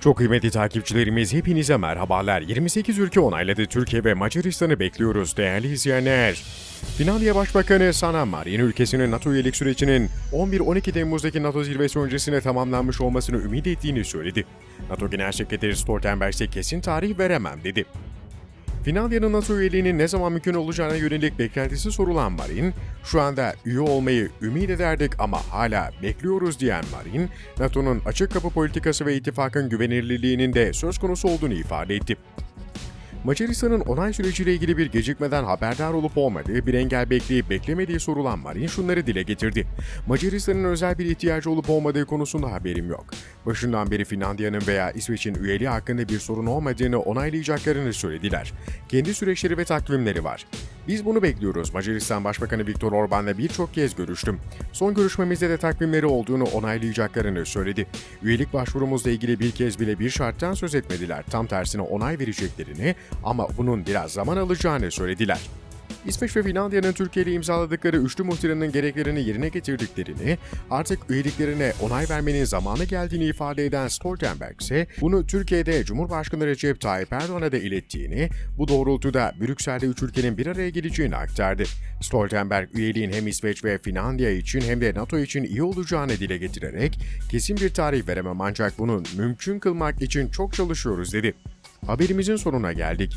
Çok kıymetli takipçilerimiz hepinize merhabalar. 28 ülke onayladı Türkiye ve Macaristan'ı bekliyoruz değerli izleyenler. Finlandiya Başbakanı Sanna Marin ülkesinin NATO üyelik sürecinin 11-12 Temmuz'daki NATO zirvesi öncesine tamamlanmış olmasını ümit ettiğini söyledi. NATO Genel Sekreteri Stoltenberg ise kesin tarih veremem dedi. Finlandiya'nın NATO üyeliğinin ne zaman mümkün olacağına yönelik beklentisi sorulan Marin, şu anda üye olmayı ümit ederdik ama hala bekliyoruz diyen Marin, NATO'nun açık kapı politikası ve ittifakın güvenilirliğinin de söz konusu olduğunu ifade etti. Macaristan'ın onay süreciyle ilgili bir gecikmeden haberdar olup olmadığı, bir engel bekleyip beklemediği sorulan Marin şunları dile getirdi. Macaristan'ın özel bir ihtiyacı olup olmadığı konusunda haberim yok. Başından beri Finlandiya'nın veya İsveç'in üyeliği hakkında bir sorun olmadığını onaylayacaklarını söylediler. Kendi süreçleri ve takvimleri var. Biz bunu bekliyoruz. Macaristan Başbakanı Viktor Orban'la birçok kez görüştüm. Son görüşmemizde de takvimleri olduğunu onaylayacaklarını söyledi. Üyelik başvurumuzla ilgili bir kez bile bir şarttan söz etmediler. Tam tersine onay vereceklerini ama bunun biraz zaman alacağını söylediler. İsveç ve Finlandiya'nın Türkiye ile imzaladıkları üçlü muhtıranın gereklerini yerine getirdiklerini, artık üyeliklerine onay vermenin zamanı geldiğini ifade eden Stoltenberg ise bunu Türkiye'de Cumhurbaşkanı Recep Tayyip Erdoğan'a da ilettiğini, bu doğrultuda Brüksel'de üç ülkenin bir araya geleceğini aktardı. Stoltenberg üyeliğin hem İsveç ve Finlandiya için hem de NATO için iyi olacağını dile getirerek kesin bir tarih veremem ancak bunun mümkün kılmak için çok çalışıyoruz dedi. Haberimizin sonuna geldik.